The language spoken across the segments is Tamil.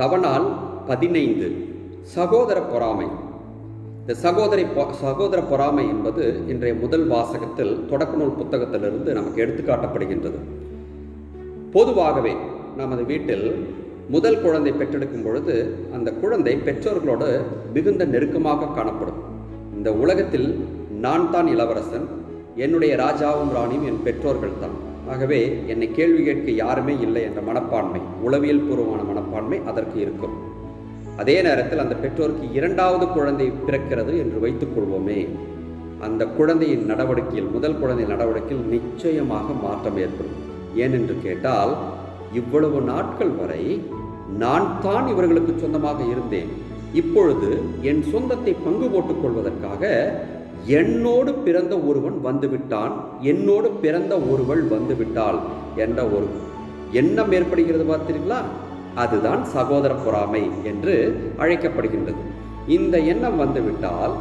தவனால் பதினைந்து. சகோதர பொறாமை. இந்த சகோதரி சகோதர பொறாமை என்பது இன்றைய முதல் வாசகத்தில் தொடக்க நூல் புத்தகத்திலிருந்து நமக்கு எடுத்துக்காட்டப்படுகின்றது. பொதுவாகவே நமது வீட்டில் முதல் குழந்தை பெற்றெடுக்கும் பொழுது அந்த குழந்தை பெற்றோர்களோடு மிகுந்த நெருக்கமாக காணப்படும். இந்த உலகத்தில் நான் தான் இளவரசன் என்னுடைய ராஜாவும் ராணியும் என் பெற்றோர்கள் தான். ஆகவே என்னை கேள்வி கேட்க யாருமே இல்லை என்ற மனப்பான்மை உளவியல் பூர்வமான மனப்பான்மை அதற்கு இருக்கும். அதே நேரத்தில் அந்த பெற்றோருக்கு இரண்டாவது குழந்தை பிறக்கிறது என்று வைத்துக் கொள்வோமே. அந்த குழந்தையின் நடவடிக்கையில் முதல் குழந்தை நடவடிக்கையில் நிச்சயமாக மாற்றம் ஏற்படும். ஏனென்று கேட்டால் இவ்வளவு நாட்கள் வரை நான் தான் இவர்களுக்கு சொந்தமாக இருந்தேன். இப்பொழுது என் சொந்தத்தை பங்கு போட்டுக் கொள்வதற்காக என்னோடு பிறந்த ஒருவன் வந்துவிட்டான் என்னோடு பிறந்த ஒருவள் வந்துவிட்டாள் என்ற ஒரு எண்ணம் ஏற்படுகிறது பார்த்தீங்களா அதுதான் சகோதர பொறாமை என்று அழைக்கப்படுகின்றது. இந்த எண்ணம் வந்துவிட்டால்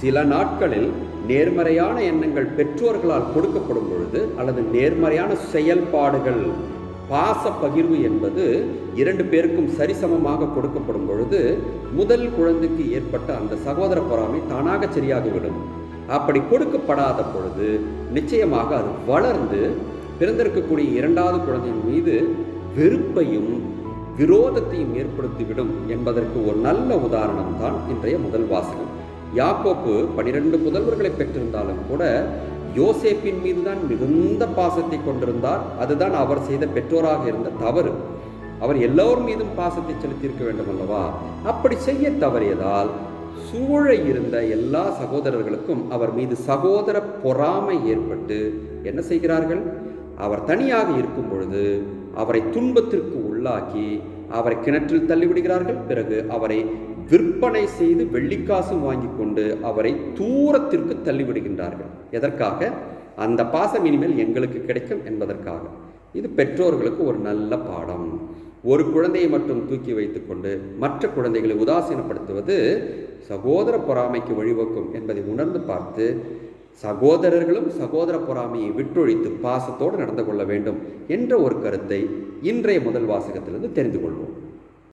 சில நாட்களில் நேர்மறையான எண்ணங்கள் பெற்றோர்களால் கொடுக்கப்படும் பொழுது அல்லது நேர்மறையான செயல்பாடுகள் பாச பகிர்வு என்பது இரண்டு பேருக்கும் சரிசமமாக கொடுக்கப்படும் பொழுது முதல் குழந்தைக்கு ஏற்பட்ட அந்த சகோதர பொறாமை தானாக சரியாகிவிடும். அப்படி கொடுக்கப்படாத பொழுது நிச்சயமாக அது வளர்ந்து பிறந்திருக்கக்கூடிய இரண்டாவது குழந்தையின் மீது வெறுப்பையும் விரோதத்தையும் ஏற்படுத்திவிடும் என்பதற்கு ஒரு நல்ல உதாரணம் தான் இன்றைய முதல் வாசகம். யாக்கோப்பு பனிரெண்டு புதல்வர்களை பெற்றிருந்தாலும் கூட யோசேப்பின் மீது தான் மிகுந்த பாசத்தை கொண்டிருந்தார். அதுதான் அவர் செய்த பெற்றோராக இருந்த தவறு. அவர் எல்லோர் மீதும் பாசத்தை செலுத்தியிருக்க வேண்டும் அல்லவா? அப்படி செய்ய தவறியதால் சூழ இருந்த எல்லா சகோதரர்களுக்கும் அவர் மீது சகோதர பொறாமை ஏற்பட்டு என்ன செய்கிறார்கள்? அவர் தனியாக இருக்கும் பொழுது அவரை துன்பத்திற்கு உள்ளாக்கி அவரை கிணற்றில் தள்ளிவிடுகிறார்கள். பிறகு அவரை விற்பனை செய்து வெள்ளிக்காசும் வாங்கி கொண்டு அவரை தூரத்திற்கு தள்ளிவிடுகின்றார்கள். எதற்காக? அந்த பாசம் இனிமேல் எங்களுக்கு கிடைக்கும் என்பதற்காக. இது பெற்றோர்களுக்கு ஒரு நல்ல பாடம். ஒரு குழந்தையை மட்டும் தூக்கி வைத்துக்கொண்டு மற்ற குழந்தைகளை உதாசீனப்படுத்துவது சகோதர பொறாமைக்கு வழிவகுக்கும் என்பதை உணர்ந்து பார்த்து சகோதரர்களும் சகோதர பொறாமையை விட்டொழித்து பாசத்தோடு நடந்து கொள்ள வேண்டும் என்ற ஒரு கருத்தை இன்றைய முதல் வாசகத்திலிருந்து தெரிந்து கொள்வோம்.